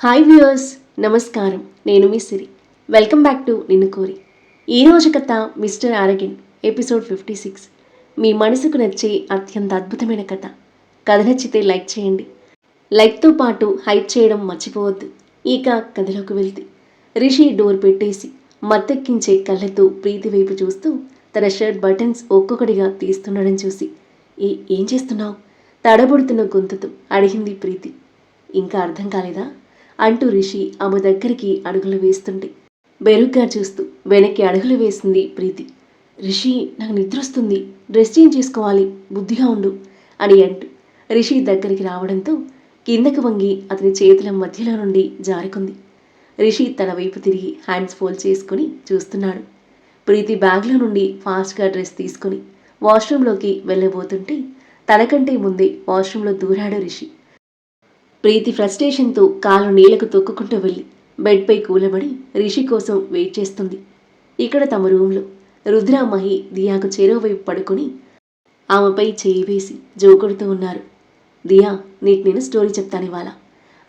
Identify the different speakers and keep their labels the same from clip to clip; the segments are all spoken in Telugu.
Speaker 1: హాయ్ వ్యూయర్స్ నమస్కారం. నేను మీ Siri. Welcome back to Ninnu Kori. ఈరోజు కథ మిస్టర్ ఆరగిన్ ఎపిసోడ్ ఫిఫ్టీ సిక్స్. మీ మనసుకు నచ్చే అత్యంత అద్భుతమైన కథ. కథ నచ్చితే లైక్ చేయండి. లైక్తో పాటు హైప్ చేయడం మర్చిపోవద్దు. ఇక కథలోకి వెళ్తే. రిషి డోర్ పెట్టేసి మత్తెక్కించే కళ్ళతో ప్రీతి వైపు చూస్తూ తన షర్ట్ బటన్స్ ఒక్కొక్కటిగా తీస్తుండడం చూసి ఏ ఏం చేస్తున్నావు? తడబడుతున్న గొంతుతో అడిగింది ప్రీతి. ఇంకా అర్థం కాలేదా? అంటూ రిషి ఆమె దగ్గరికి అడుగులు వేస్తుంటే బెరుగ్గా చూస్తూ వెనక్కి అడుగులు వేసింది ప్రీతి. రిషి నాకు నిద్ర వస్తుంది. డ్రెస్ చేంజ్ చేసుకోవాలి. బుద్ధిగా ఉండు అని అంటూ రిషి దగ్గరికి రావడంతో కిందకు వంగి అతని చేతుల మధ్యలో నుండి జారుకుంది. రిషి తన వైపు తిరిగి హ్యాండ్స్ ఫోల్డ్ చేసుకుని చూస్తున్నాడు. ప్రీతి బ్యాగ్లో నుండి ఫాస్ట్గా డ్రెస్ తీసుకుని వాష్రూమ్లోకి వెళ్ళబోతుంటే తనకంటే ముందే వాష్రూమ్లో దూరాడు రిషి. ప్రీతి ఫ్రస్ట్రేషన్తో కాలు నీళ్ళకు తొక్కుకుంటూ వెళ్ళి బెడ్పై కూలబడి రిషి కోసం వెయిట్ చేస్తుంది. ఇక్కడ తమ రూమ్లో రుద్ర మహి దియాకు చెరోవైపు పడుకొని ఆమెపై చేయి వేసి జోకుడుతూ ఉన్నారు. దియా నీకు నేను స్టోరీ చెప్తాను ఇవాళ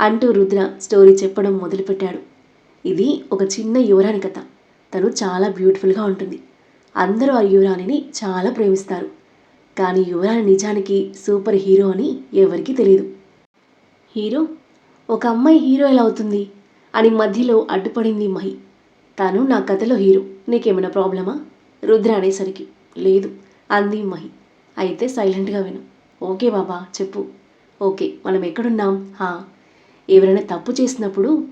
Speaker 1: అంటూ రుద్ర స్టోరీ చెప్పడం మొదలుపెట్టాడు. ఇది ఒక చిన్న యువరాణి కథ. తను చాలా బ్యూటిఫుల్గా ఉంటుంది. అందరూ ఆ యువరాణిని చాలా ప్రేమిస్తారు. కానీ యువరాణి నిజానికి సూపర్ హీరో అని ఎవరికీ తెలియదు హీరో ఒక అమ్మాయి హీరో ఎలా అవుతుంది అని మధ్యలో అడ్డుపడింది మహి. తాను నా కథలో హీరో నీకేమైనా ప్రాబ్లమా? రుద్ర అనేసరికి లేదు అంది మహి. అయితే సైలెంట్గా విను. ఓకే బాబా చెప్పు. ఓకే మనం ఎక్కడున్నాం? హా. ఎవరైనా తప్పు చేసినప్పుడు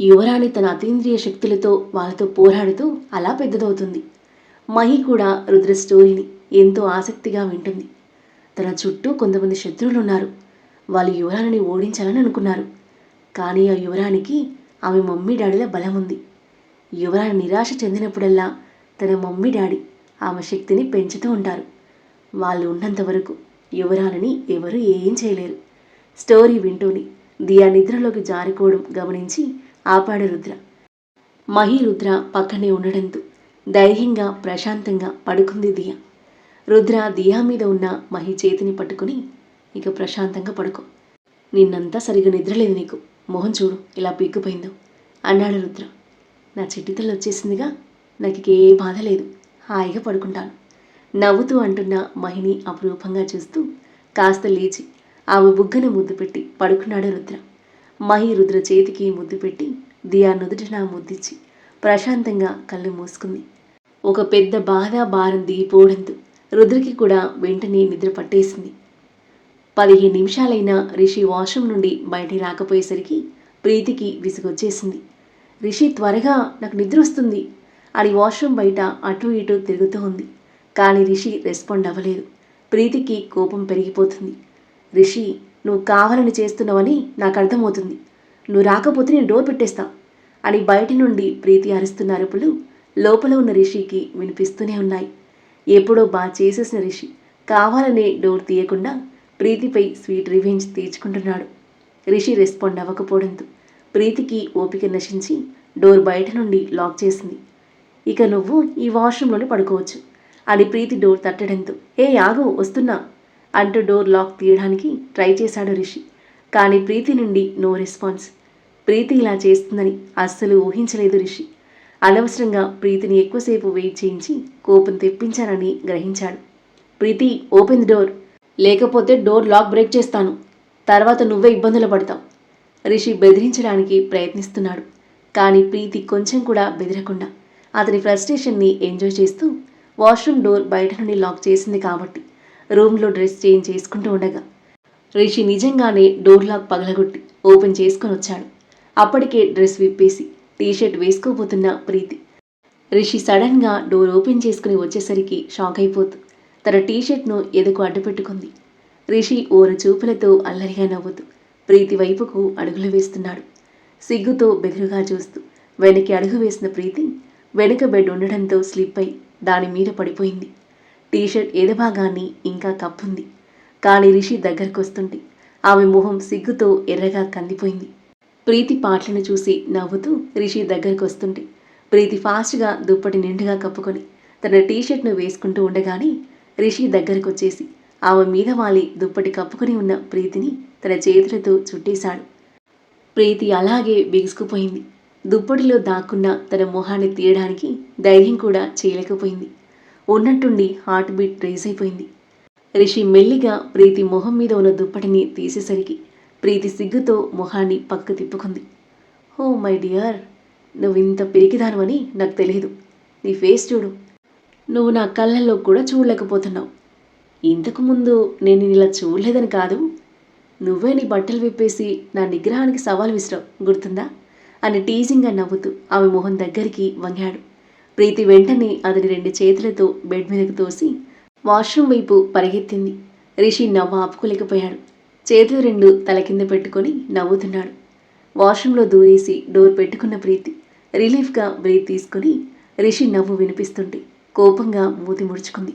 Speaker 1: యువరాణి తన అతీంద్రియ శక్తులతో వాళ్ళతో పోరాడుతూ అలా పెద్దదవుతుంది. మహి కూడా రుద్ర స్టోరీని ఎంతో ఆసక్తిగా వింటుంది. తన చుట్టూ కొంతమంది శత్రువులు ఉన్నారు వాళ్ళు యువరాణిని ఓడించాలని అనుకున్నారు. కానీ ఆ యువరానికి ఆమె మమ్మీ డాడీల బలం ఉంది. యువరాణి నిరాశ చెందినప్పుడల్లా తన మమ్మీ డాడీ ఆమె శక్తిని పెంచుతూ ఉంటారు. వాళ్ళు ఉన్నంత వరకు యువరాణిని ఎవరూ ఏం చేయలేరు. స్టోరీ వింటూనే దియా నిద్రలోకి జారుకోవడం గమనించి ఆపాడు రుద్ర. మహి రుద్ర పక్కనే ఉండడంతో ధైర్యంగా ప్రశాంతంగా పడుకుంది దియా. రుద్ర దియా మీద ఉన్న మహి చేతిని పట్టుకుని ఇక ప్రశాంతంగా పడుకో. నిన్నంతా సరిగా నిద్రలేదు నీకు. మొహం చూడు ఇలా పీక్కుపోయిందో. అన్నాడు రుద్ర. నా చిట్టితలు వచ్చేసిందిగా? నాకు ఏ బాధ లేదు. హాయిగా పడుకుంటాను. నవ్వుతూ అంటున్న మహిని అపురూపంగా చూస్తూ కాస్త లేచి ఆమె బుగ్గను ముద్దు పెట్టి పడుకున్నాడు రుద్ర. మహి రుద్ర చేతికి ముద్దు పెట్టి దియా నుదుటిన ముద్దిచ్చి ప్రశాంతంగా కళ్ళు మూసుకుంది. ఒక పెద్ద బాధ భారం దిగిపోవడంతో రుద్రకి కూడా వెంటనే నిద్ర పట్టేసింది. పదిహేను నిమిషాలైనా రిషి వాష్రూమ్ నుండి బయటికి రాకపోయేసరికి ప్రీతికి విసుగొచ్చేసింది. రిషి త్వరగా నాకు నిద్ర వస్తుంది. అని వాష్రూమ్ బయట అటు ఇటు తిరుగుతూ ఉంది. కానీ రిషి రెస్పాండ్ అవ్వలేదు. ప్రీతికి కోపం పెరిగిపోతుంది. రిషి నువ్వు కావాలని చేస్తున్నావని నాకు అర్థమవుతుంది. నువ్వు రాకపోతే నేను డోర్ పెట్టేస్తా అని బయటి నుండి ప్రీతి అరుస్తున్న అరుపులు లోపల ఉన్న రిషికి వినిపిస్తూనే ఉన్నాయి. ఎప్పుడో బా చేసేసిన రిషి కావాలనే డోర్ తీయకుండా ప్రీతిపై స్వీట్ రివెంజ్ తీర్చుకుంటున్నాడు. రిషి రెస్పాండ్ అవ్వకపోవడంతో ప్రీతికి ఓపిక నశించి డోర్ బయట నుండి లాక్ చేసింది. ఇక నువ్వు ఈ వాష్రూమ్లోనే పడుకోవచ్చు అని ప్రీతి డోర్ తట్టడంతో. ఏ ఆగు వస్తున్నా అంటూ డోర్ లాక్ తీయడానికి ట్రై చేశాడు రిషి. కానీ ప్రీతి నుండి నో రెస్పాన్స్. ప్రీతి ఇలా చేస్తుందని అస్సలు ఊహించలేదు రిషి. అనవసరంగా ప్రీతిని ఎక్కువసేపు వెయిట్ చేయించి కోపం తెప్పించానని గ్రహించాడు. Preethi open the door. లేకపోతే డోర్ లాక్ బ్రేక్ చేస్తాను. తర్వాత నువ్వే ఇబ్బందులు పడతావు. రిషి బెదిరించడానికి ప్రయత్నిస్తున్నాడు. కానీ ప్రీతి కొంచెం కూడా బెదిరకుండా అతని ఫ్రస్ట్రేషన్ని ఎంజాయ్ చేస్తూ వాష్రూమ్ డోర్ బయట నుండి లాక్ చేసింది కాబట్టి రూమ్లో డ్రెస్ చేంజ్ చేసుకుంటూ ఉండగా రిషి నిజంగానే డోర్ లాక్ పగలగొట్టి ఓపెన్ చేసుకొని వచ్చాడు. అప్పటికే డ్రెస్ విప్పేసి టీషర్ట్ వేసుకోబోతున్న ప్రీతి. రిషి సడన్గా డోర్ ఓపెన్ చేసుకుని వచ్చేసరికి షాక్ అయిపోతూ తన టీషర్ట్ను ఎదుకు అడ్డుపెట్టుకుంది? రిషి ఓరు చూపులతో అల్లరిగా నవ్వుతూ ప్రీతి వైపుకు అడుగులు వేస్తున్నాడు. సిగ్గుతో బెదురుగా చూస్తూ వెనక్కి అడుగు వేసిన ప్రీతి వెనుక బెడ్ ఉండడంతో స్లిప్ అయి దాని మీద పడిపోయింది. టీషర్ట్ ఎదభాగాన్ని ఇంకా కప్పుంది. కానీ రిషి దగ్గరకు వస్తుంటే ఆమె మొహం సిగ్గుతో ఎర్రగా కందిపోయింది. ప్రీతి పాటలను చూసి నవ్వుతూ రిషి దగ్గరకు వస్తుంటే ప్రీతి ఫాస్ట్గా దుప్పటి నిండుగా కప్పుకొని తన టీషర్ట్ను వేసుకుంటూ ఉండగానే రిషి దగ్గరకు వచ్చేసి ఆమె మీద వాలి దుప్పటి కప్పుకొని ఉన్న ప్రీతిని తన చేతులతో చుట్టేశాడు. ప్రీతి అలాగే బిగుసుకుపోయింది. దుప్పటిలో దాక్కున్న తన మొహాన్ని తీయడానికి ధైర్యం కూడా చేయలేకపోయింది. ఉన్నట్టుండి హార్ట్ బీట్ రేజ్ అయిపోయింది. రిషి మెల్లిగా ప్రీతి మొహం మీద ఉన్న దుప్పటిని తీసేసరికి ప్రీతి సిగ్గుతో మొహాన్ని పక్క తిప్పుకుంది. ఓ మై డియర్ నువ్వు ఇంత పిరికిదానవని నాకు తెలియదు నీ ఫేస్ చూడు. నువ్వు నా కళ్ళల్లో కూడా చూడలేకపోతున్నావు. ఇంతకుముందు నేను ఇలా చూడలేదని కాదు. నువ్వే నీ బట్టలు విప్పేసి నా నిగ్రహానికి సవాల్ విసిరావు గుర్తుందా? అని టీజింగ్గా నవ్వుతూ ఆమె మొహం దగ్గరికి వంగాడు. ప్రీతి వెంటనే అతని రెండు చేతులతో బెడ్ మీదకు తోసి వాష్రూమ్ వైపు పరిగెత్తింది. రిషి నవ్వు ఆపుకోలేకపోయాడు. చేతులు రెండు తల కింద పెట్టుకొని నవ్వుతున్నాడు. వాష్రూమ్లో దూరేసి డోర్ పెట్టుకున్న ప్రీతి రిలీఫ్గా బ్రీత్ తీసుకుని రిషి నవ్వు వినిపిస్తుంటే కోపంగా మూతి ముడుచుకుంది.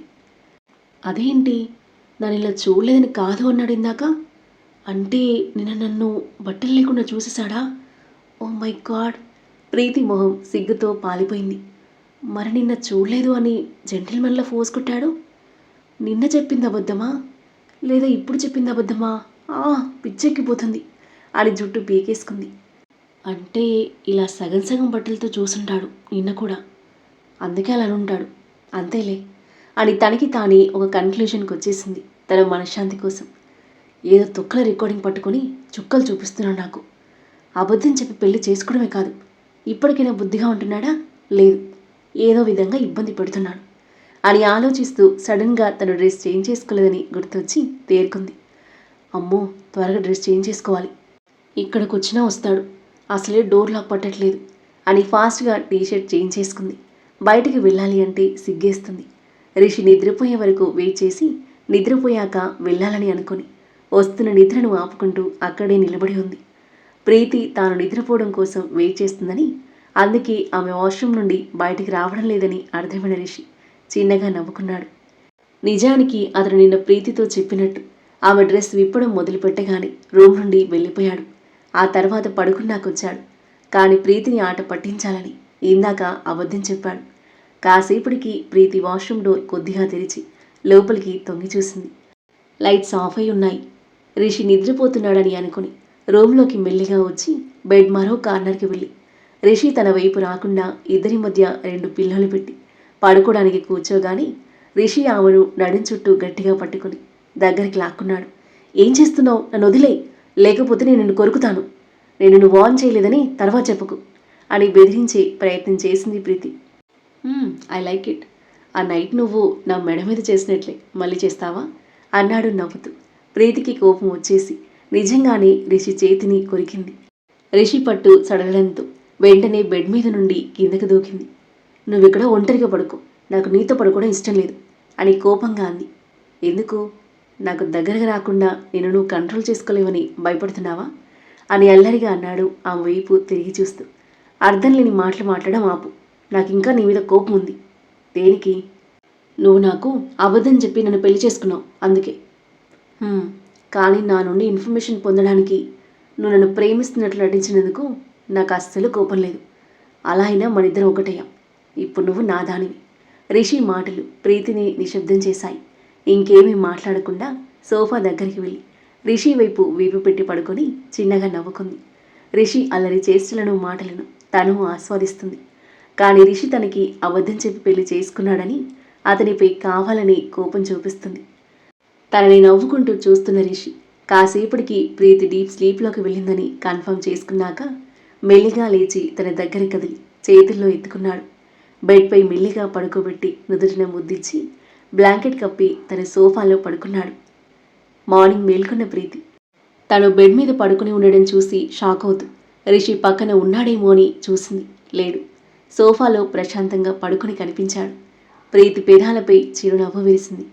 Speaker 1: అదేంటి? నన్ను ఇలా చూడలేదని కాదు అన్నాడు ఇందాక. అంటే నిన్న నన్ను బట్టలు లేకుండా చూసేశాడా? Oh my God! ప్రీతి మొహం సిగ్గుతో పాలిపోయింది. మరి నిన్న చూడలేదు అని జెంటిల్మెన్లా ఫోర్స్ కొట్టాడు? నిన్న చెప్పింది అబద్ధమా? లేదా ఇప్పుడు చెప్పింది అబద్ధమా? ఆ పిచ్చెక్కిపోతుంది. అని జుట్టు పీకేసుకుంది. అంటే ఇలా సగం సగం బట్టలతో చూసుంటాడు నిన్న కూడా. అందుకే అలా ఉంటాడు అంతేలే. అని తనకి తానే ఒక కన్క్లూజన్కి వచ్చేసింది తన మనశ్శాంతి కోసం. ఏదో తొక్కల రికార్డింగ్ పట్టుకొని చుక్కలు చూపిస్తున్నాడు నాకు. అబద్ధం చెప్పి పెళ్ళి చేసుకోవడమే కాదు. ఇప్పటికైనా బుద్ధిగా ఉంటున్నాడా? లేదు. ఏదో విధంగా ఇబ్బంది పెడుతున్నాడు. అని ఆలోచిస్తూ సడన్గా తను డ్రెస్ చేంజ్ చేసుకోలేదని గుర్తొచ్చి తేరుకుంది. అమ్మో త్వరగా డ్రెస్ చేంజ్ చేసుకోవాలి. ఇక్కడికి వచ్చినా వస్తాడు. అసలే డోర్ లాక్ పట్టట్లేదు. అని ఫాస్ట్గా టీషర్ట్ చేంజ్ చేసుకుంది. బయటికి వెళ్ళాలి అంటే సిగ్గేస్తుంది. రిషి నిద్రపోయే వరకు వెయిట్ చేసి నిద్రపోయాక వెళ్ళాలని అనుకుని వస్తున్న నిద్రను ఆపుకుంటూ అక్కడే నిలబడి ఉంది. ప్రీతి తాను నిద్రపోవడం కోసం వెయిట్ చేస్తుందని అందుకే ఆమె వాష్రూమ్ నుండి బయటికి రావడం లేదని అర్థమైన రిషి చిన్నగా నవ్వుకున్నాడు. నిజానికి అతను నిన్న ప్రీతితో చెప్పినట్టు ఆమె డ్రెస్ విప్పడం మొదలుపెట్టగానే రూమ్ నుండి వెళ్ళిపోయాడు. ఆ తర్వాత పడుకున్నాకొచ్చాడు. కానీ ప్రీతిని ఆట పట్టించాలని ఇందాక అబద్ధం చెప్పాడు. కాసేపటికి ప్రీతి వాష్రూమ్ డోర్ కొద్దిగా తెరిచి లోపలికి తొంగి చూసింది. లైట్స్ ఆఫ్ అయి ఉన్నాయి. రిషి నిద్రపోతున్నాడని అనుకుని రూమ్లోకి మెల్లిగా వచ్చి బెడ్ మరో కార్నర్కి వెళ్ళి రిషి తన వైపు రాకుండా ఇద్దరి మధ్య రెండు పిల్లలు పెట్టి పడుకోవడానికి కూర్చోగాని రిషి ఆమెను నడుం చుట్టూ గట్టిగా పట్టుకుని దగ్గరికి లాక్కున్నాడు. ఏం చేస్తున్నావు? నన్ను వదిలే. లేకపోతే నేను నిన్ను కొరుకుతాను. నేను నువ్వు వాన్ చేయలేదని తర్వాత చెప్పుకు. అని బెదిరించే ప్రయత్నం చేసింది ప్రీతి. ఐ లైక్ ఇట్ ఆ నైట్ నువ్వు నా మెడ మీద చేసినట్లే. మళ్ళీ చేస్తావా? అన్నాడు నవ్వుతూ. ప్రీతికి కోపం వచ్చేసి నిజంగానే రిషి చేతిని కొరికింది. రిషి పట్టు సడగడంతో వెంటనే బెడ్ మీద నుండి కిందకి దూకింది. నువ్విక్కడ ఒంటరిగా పడుకో. నాకు నీతో పడుకోవడం ఇష్టం లేదు అని కోపంగా అంది. ఎందుకు? నాకు దగ్గరగా రాకుండా నేను నువ్వు కంట్రోల్ చేసుకోలేవని భయపడుతున్నావా? అని అల్లరిగా అన్నాడు ఆ వైపు తిరిగి చూస్తూ. అర్థం లేని మాటలు మాట్లాడడం ఆపు. నాకు ఇంకా నీ మీద కోపం ఉంది దేనికి? నువ్వు నాకు అబద్ధం చెప్పి నన్ను పెళ్ళి చేసుకున్నావు అందుకే. కానీ నా నుండి ఇన్ఫర్మేషన్ పొందడానికి నువ్వు నన్ను ప్రేమిస్తున్నట్లు నటించినందుకు నాకు అస్సలు కోపం లేదు. అలా అయినా మన ఇద్దరం ఒకటయ్యాం. ఇప్పుడు నువ్వు నా దానివి. రిషి మాటలు ప్రీతిని నిశ్శబ్దం చేశాయి. ఇంకేమీ మాట్లాడకుండా సోఫా దగ్గరికి వెళ్ళి రిషి వైపు వీపు పెట్టి పడుకొని చిన్నగా నవ్వుకుంది. రిషి అల్లరి చేష్టలను మాటలను తను ఆస్వాదిస్తుంది. కానీ రిషి తనకి అబద్ధం చెప్పి పెళ్ళి చేసుకున్నాడని అతనిపై కావాలని కోపం చూపిస్తుంది. తనని నవ్వుకుంటూ చూస్తున్న రిషి కాసేపటికి ప్రీతి డీప్ స్లీప్లోకి వెళ్ళిందని కన్ఫర్మ్ చేసుకున్నాక మెల్లిగా లేచి తన దగ్గర కదిలి చేతుల్లో ఎత్తుకున్నాడు. బెడ్పై మెల్లిగా పడుకోబెట్టి నుదుటిన ముద్దిచ్చి బ్లాంకెట్ కప్పి తన సోఫాలో పడుకున్నాడు. మార్నింగ్ మేల్కొన్న ప్రీతి తను బెడ్ మీద పడుకుని ఉండడం చూసి షాక్ అవుతూ రిషి పక్కన ఉన్నాడేమో అని చూసింది. లేడు. సోఫాలో ప్రశాంతంగా పడుకుని కనిపించాడు. ప్రీతి పేదాలపై చిరునవ్వు వేసింది.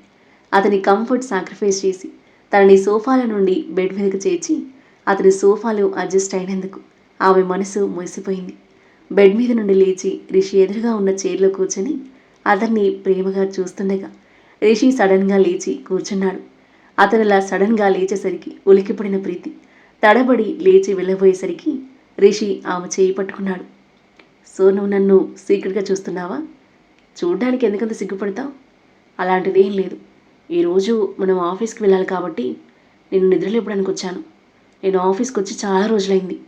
Speaker 1: అతని కంఫర్ట్ సాక్రిఫైస్ చేసి తనని సోఫాల నుండి బెడ్ మీదకు చేర్చి అతని సోఫాలో అడ్జస్ట్ అయినందుకు ఆమె మనసు మురిసిపోయింది. బెడ్ మీద నుండి లేచి రిషి ఎదురుగా ఉన్న చైర్లో కూర్చొని అతన్ని ప్రేమగా చూస్తుండగా రిషి సడన్గా లేచి కూర్చున్నాడు. అతను అలా సడన్గా లేచేసరికి ఉలికిపడిన ప్రీతి తడబడి లేచి వెళ్ళబోయేసరికి రిషి ఆమె చేయి పట్టుకున్నాడు. సో నువ్వు నన్ను సీక్రెట్గా చూస్తున్నావా? చూడడానికి ఎందుకంత సిగ్గుపడతావు? అలాంటిది ఏం లేదు. ఈరోజు మనం ఆఫీస్కి వెళ్ళాలి కాబట్టి నేను నిద్రలేపడానికి వచ్చాను. నేను ఆఫీస్కి వచ్చి చాలా రోజులైంది.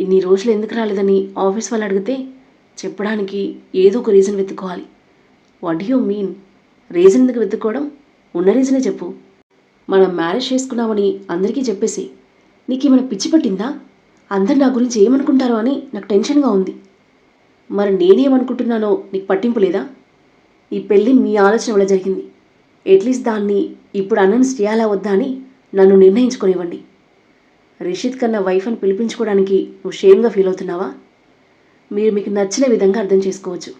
Speaker 1: ఇన్ని రోజులు ఎందుకు రాలేదని ఆఫీస్ వాళ్ళు అడిగితే చెప్పడానికి ఏదో ఒక రీజన్ వెతుక్కోవాలి. What you mean? రీజన్ ఎందుకు వెతుక్కోవడం? ఉన్న రీజనే చెప్పు. మనం మ్యారేజ్ చేసుకున్నామని అందరికీ చెప్పేసి నీకేమైనా పిచ్చి పట్టిందా? అందరు నా గురించి ఏమనుకుంటారో అని నాకు టెన్షన్గా ఉంది. మరి నేనేమనుకుంటున్నానో నీకు పట్టింపు లేదా? ఈ పెళ్ళి మీ ఆలోచన వల్ల జరిగింది. ఎట్లీస్ట్ దాన్ని ఇప్పుడు అనౌన్స్ చేయాలా వద్దా అని నన్ను నిర్ణయించుకొనివ్వండి. రిషిత్ కన్నా వైఫ్ అని పిలిపించుకోవడానికి నువ్వు షేమ్గా ఫీల్ అవుతున్నావా? మీరు మీకు నచ్చిన విధంగా అర్థం చేసుకోవచ్చు.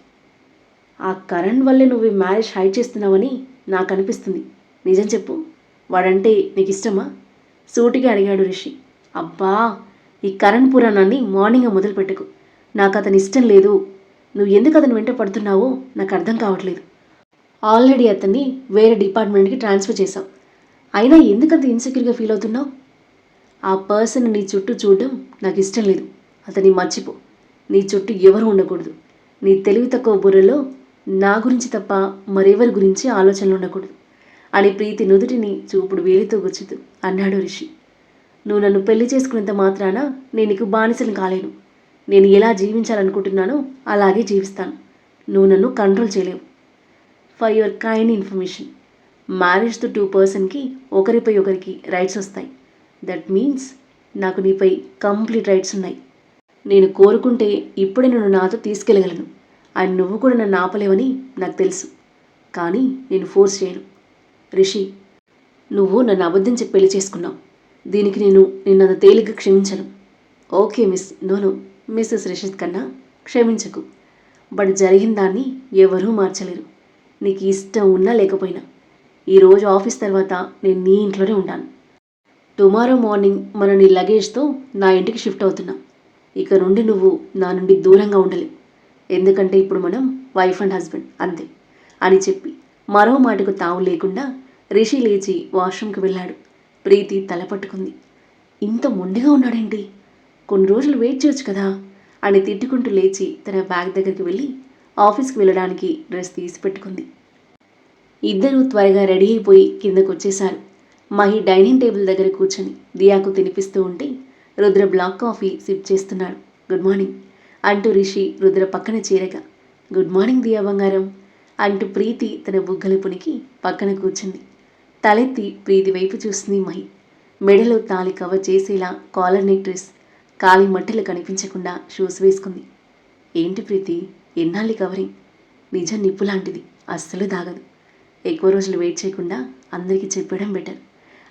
Speaker 1: ఆ కరణ్ వల్లే నువ్వు ఈ మ్యారేజ్ హైడ్ చేస్తున్నావని నాకు అనిపిస్తుంది. నిజం చెప్పు. వాడంటే నీకు ఇష్టమా? సూటిగా అడిగాడు రిషి. అబ్బా! ఈ కరణ్ పురాణాన్ని మార్నింగ్ మొదలు పెట్టకు. నాకు అతని ఇష్టం లేదు. నువ్వు ఎందుకు అతను వెంట పడుతున్నావో నాకు అర్థం కావట్లేదు. ఆల్రెడీ అతన్ని వేరే డిపార్ట్మెంట్కి ట్రాన్స్ఫర్ చేశాం అయినా ఎందుకు అంత ఇన్సెక్యూర్గా ఫీల్ అవుతున్నావు? ఆ పర్సన్ నీ చుట్టూ చూడడం నాకు ఇష్టం లేదు. అతన్ని మర్చిపో. నీ చుట్టూ ఎవరు ఉండకూడదు. నీ తెలివి తక్కువ బుర్రలో నా గురించి తప్ప మరెవరి గురించి ఆలోచనలు ఉండకూడదు. అని ప్రీతి నుదుటిని చూపుడు వేలితో గుచ్చుతూ అన్నాడు రిషి. నువ్వు నన్ను పెళ్ళి చేసుకున్నంత మాత్రాన నేను నీకు బానిసలు కాలేను. నేను ఎలా జీవించాలనుకుంటున్నానో అలాగే జీవిస్తాను. నువ్వు నన్ను కంట్రోల్ చేయలేవు. ఫర్ యువర్ కైండ్ ఇన్ఫర్మేషన్ మ్యారేజ్తో టూ పర్సన్కి ఒకరిపై ఒకరికి రైట్స్ వస్తాయి. దట్ మీన్స్ నాకు నీపై కంప్లీట్ రైట్స్ ఉన్నాయి. నేను కోరుకుంటే ఇప్పుడే నన్ను నాతో తీసుకెళ్ళగలను. అండ్ నువ్వు కూడా నన్ను ఆపలేవని నాకు తెలుసు. కానీ నేను ఫోర్స్ చేయను. రిషి నువ్వు నన్ను అబద్ధం చెప్పి పెళ్ళి చేసుకున్నావు. దీనికి నేను నిన్న తేలిక క్షమించను. Okay miss. నోను మిస్సెస్ రిషిత్ కన్నా క్షమించకు. బట్ జరిగిన దాన్ని ఎవరూ మార్చలేరు. నీకు ఇష్టం ఉన్నా లేకపోయినా. ఈరోజు ఆఫీస్ తర్వాత నేను నీ ఇంట్లోనే ఉంటాను. టుమారో మార్నింగ్ మన నీ లగేజ్తో నా ఇంటికి షిఫ్ట్ అవుతున్నా. ఇక నుండి నువ్వు నా నుండి దూరంగా ఉండలేవు ఎందుకంటే ఇప్పుడు మనం వైఫ్ అండ్ హస్బెండ్ అంతే అని చెప్పి మరో మాటకు తావు లేకుండా రిషి లేచి వాష్రూమ్కి వెళ్ళాడు. ప్రీతి తల పట్టుకుంది. ఇంత మొండిగా ఉన్నాడేంటి? కొన్ని రోజులు వెయిట్ చేయొచ్చు కదా? అని తిట్టుకుంటూ లేచి తన బ్యాగ్ దగ్గరికి వెళ్ళి ఆఫీస్కి వెళ్ళడానికి డ్రెస్ తీసి పెట్టుకుంది. ఇద్దరూ త్వరగా రెడీ అయిపోయి కిందకు వచ్చేశారు మహి డైనింగ్ టేబుల్ దగ్గర కూర్చొని దియాకు తినిపిస్తూ ఉంటే రుద్ర బ్లాక్ కాఫీ సిప్ చేస్తున్నాడు. గుడ్ మార్నింగ్ అంటూ రిషి రుద్ర పక్కన చేరగా. గుడ్ మార్నింగ్ దియా బంగారం అంటూ ప్రీతి తన బుగ్గల పునికి పక్కన కూర్చుంది. తలెత్తి ప్రీతి వైపు చూస్తుంది మహి. మెడలో తాలి కవర్ చేసేలా కాలర్ నెక్ డ్రెస్ కాలి మట్టలు కనిపించకుండా షూస్ వేసుకుంది. ఏంటి ప్రీతి? ఎన్నాళ్ళి కవరింగ్? నిజం నిప్పు లాంటిది అస్సలు దాగదు ఎక్కువ రోజులు వెయిట్ చేయకుండా అందరికీ చెప్పడం బెటర్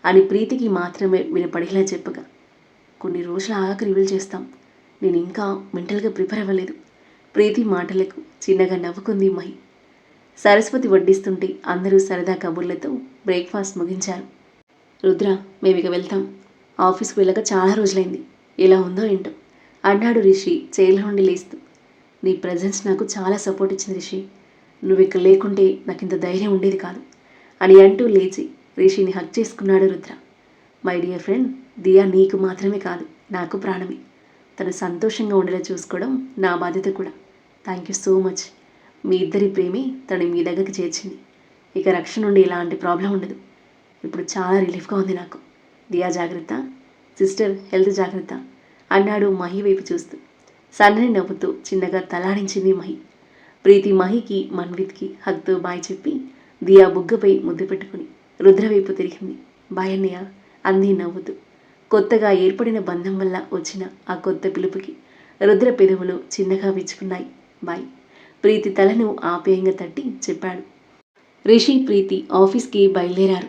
Speaker 1: అని ప్రీతికి మాత్రమే వినపడేలా చెప్పగా. కొన్ని రోజులు ఆగాక రివీల్ చేస్తాం. నేను ఇంకా మెంటల్గా ప్రిపేర్ అవ్వలేదు. ప్రీతి మాటలకు చిన్నగా నవ్వుకుంది మహి. సరస్వతి వడ్డిస్తుంటే అందరూ సరదా కబుర్లతో బ్రేక్ఫాస్ట్ ముగించారు. రుద్ర మేము ఇక వెళ్తాం. ఆఫీస్కి వెళ్ళక చాలా రోజులైంది. ఎలా ఉందో ఏంటో అన్నాడు రిషి చైర్లో నుండి లేస్తూ. నీ ప్రజెన్స్ నాకు చాలా సపోర్ట్ ఇచ్చింది రిషి. నువ్వు ఇక్కడ లేకుంటే నాకు ఇంత ధైర్యం ఉండేది కాదు అని అంటూ లేచి రిషిని హక్ చేసుకున్నాడు Rudra. My dear friend Diya నీకు మాత్రమే కాదు నాకు ప్రాణమే. తను సంతోషంగా ఉండేలా చూసుకోవడం నా బాధ్యత కూడా. థ్యాంక్ యూ సో మచ్ మీ ఇద్దరి ప్రేమే తను మీ దగ్గరికి చేర్చింది. ఇక రక్షణ నుండి ఎలాంటి ప్రాబ్లం ఉండదు. ఇప్పుడు చాలా రిలీఫ్గా ఉంది నాకు. దియా జాగ్రత్త. సిస్టర్ హెల్త్ జాగ్రత్త. అన్నాడు మహి వైపు చూస్తూ. సన్నని నవ్వుతూ చిన్నగా తలాడించింది మహి. ప్రీతి మహికి మన్విత్కి హక్తో బాయ్ చెప్పి దియా బుగ్గపై ముద్దు పెట్టుకుని రుద్రవైపు తిరిగింది. బాయ్ అన్నయ్య అంది నవ్వుతూ. కొత్తగా ఏర్పడిన బంధం వల్ల వచ్చిన ఆ కొత్త పిలుపుకి రుద్ర పెదవులు చిన్నగా విచ్చుకున్నాయి. బాయ్. ప్రీతి తలను ఆప్యాయంగా తట్టి చెప్పాడు. రిషి ప్రీతి ఆఫీస్కి బయలుదేరారు.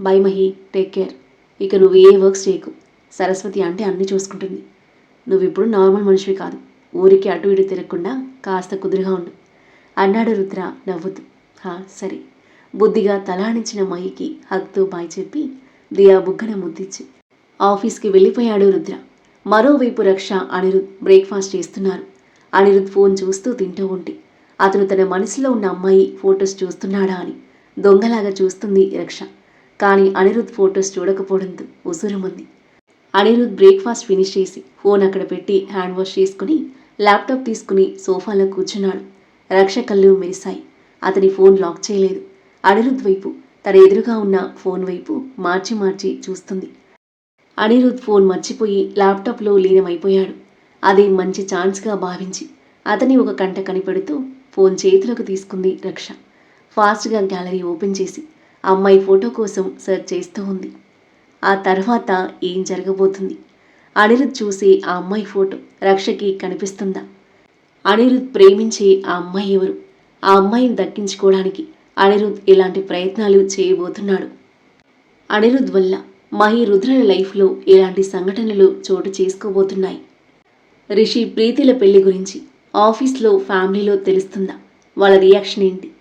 Speaker 1: బై మహి టేక్ కేర్ ఇక నువ్వు ఏ వర్క్స్ చేయకు. సరస్వతి అంటే అన్నీ చూసుకుంటుంది. నువ్వు ఇప్పుడు నార్మల్ మనిషివి కాదు. ఊరికి అటు ఇటు తిరగకుండా కాస్త కుదురుగా ఉండు. అన్నాడు రుద్ర నవ్వుతూ. హా సరే. బుద్ధిగా తలాడించిన మహికి హక్తో బాయ్ చెప్పి దియా బుగ్గన ముద్దిచ్చి ఆఫీస్కి వెళ్ళిపోయాడు రుద్ర. మరోవైపు రక్ష అనిరుద్ బ్రేక్ఫాస్ట్ చేస్తున్నారు. అనిరుద్ ఫోన్ చూస్తూ తింటూ ఉంటే అతను తన మనసులో ఉన్న అమ్మాయి ఫొటోస్ చూస్తున్నాడా అని దొంగలాగా చూస్తుంది రక్ష. కానీ అనిరుద్ ఫొటోస్ చూడకపోవడంతో ఉసురుమంది. అనిరుద్ బ్రేక్ఫాస్ట్ ఫినిష్ చేసి ఫోన్ అక్కడ పెట్టి హ్యాండ్ వాష్ చేసుకుని ల్యాప్టాప్ తీసుకుని సోఫాలో కూర్చున్నాడు. రక్ష కళ్ళు మెరిశాయి. అతని ఫోన్ లాక్ చేయలేదు. అనిరుద్ వైపు తన ఎదురుగా ఉన్న ఫోన్ వైపు మార్చి మార్చి చూస్తుంది. అనిరుద్ ఫోన్ మర్చిపోయి ల్యాప్టాప్లో లీనమైపోయాడు. అది మంచి ఛాన్స్గా భావించి అతని ఒక కంట కనిపెడుతూ ఫోన్ చేతిలోకి తీసుకుంది రక్ష. ఫాస్ట్గా గ్యాలరీ ఓపెన్ చేసి ఆ అమ్మాయి ఫోటో కోసం సెర్చ్ చేస్తూ ఉంది. ఆ తర్వాత ఏం జరగబోతుంది? అనిరుద్ చూసి ఆ అమ్మాయి ఫోటో రక్షకి కనిపిస్తుందా? అనిరుద్ ప్రేమించే ఆ అమ్మాయి ఎవరు? ఆ అమ్మాయిని దక్కించుకోవడానికి అనిరుద్ ఇలాంటి ప్రయత్నాలు చేయబోతున్నాడు. అనిరుద్ వల్ల మహి రుద్రల లైఫ్లో ఇలాంటి సంఘటనలు చోటు చేసుకోబోతున్నాయి. రిషి ప్రీతిల పెళ్ళి గురించి ఆఫీస్లో ఫ్యామిలీలో తెలుస్తుందా వాళ్ళ రియాక్షన్ ఏంటి?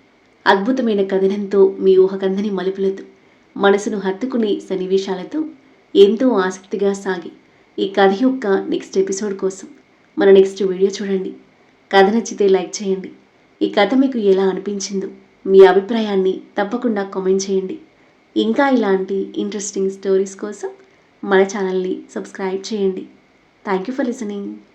Speaker 1: అద్భుతమైన కథనంతో మీ ఊహకందని మలుపులతో మనసును హత్తుకునే సన్నివేశాలతో ఎంతో ఆసక్తిగా సాగి ఈ కథ యొక్క నెక్స్ట్ ఎపిసోడ్ కోసం మన నెక్స్ట్ వీడియో చూడండి. కథ నచ్చితే లైక్ చేయండి. ఈ కథ మీకు ఎలా అనిపించిందో మీ అభిప్రాయాన్ని తప్పకుండా కామెంట్ చేయండి. ఇంకా ఇలాంటి ఇంట్రెస్టింగ్ స్టోరీస్ కోసం మన ఛానల్ని సబ్స్క్రైబ్ చేయండి. Thank you for listening.